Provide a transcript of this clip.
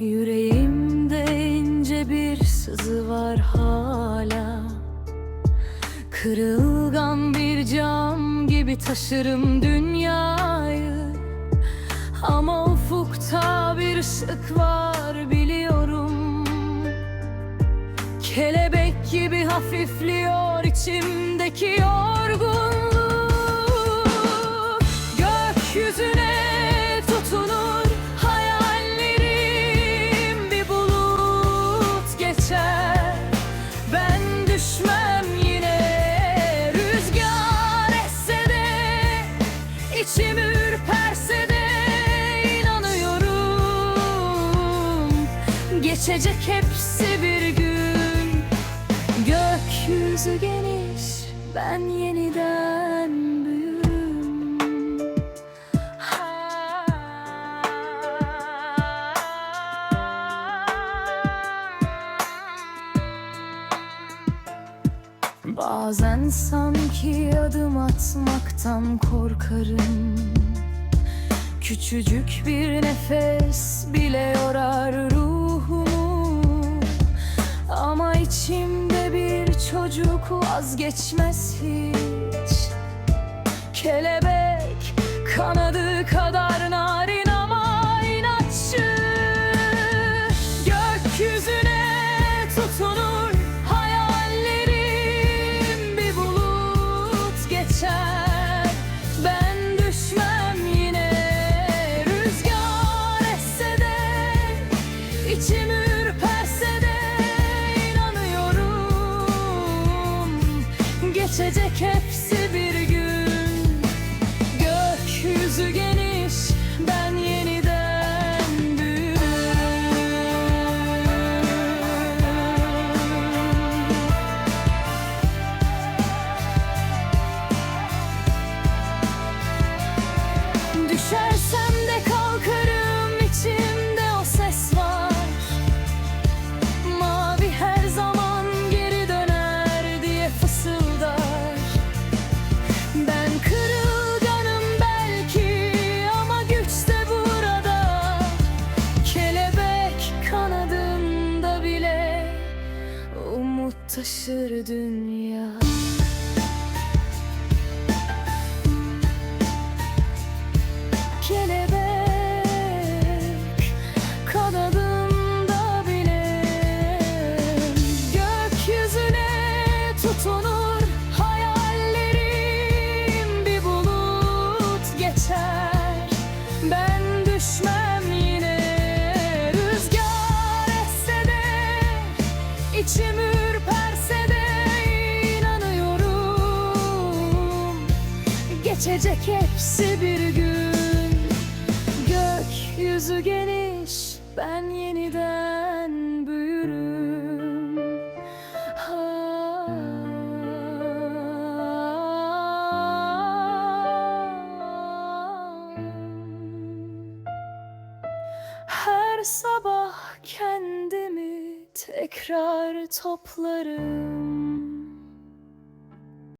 Yüreğimde ince bir sızı var hala. Kırılgan bir cam gibi taşırım dünyayı. Ama ufukta bir ışık var biliyorum. Kelebek gibi hafifliyor içimdeki yorgun. Geçecek hepsi bir gün. Gökyüzü geniş ben yeniden büyürüm. Bazen sanki adım atmaktan korkarım. Küçücük bir nefes bile vazgeçmez hiç. Kelebek kanadı kadar narin Geçecek hepsi bir taşır dünya Geçecek hepsi bir gün. Gökyüzü geniş Ben yeniden büyürüm. Her sabah kendimi tekrar toplarım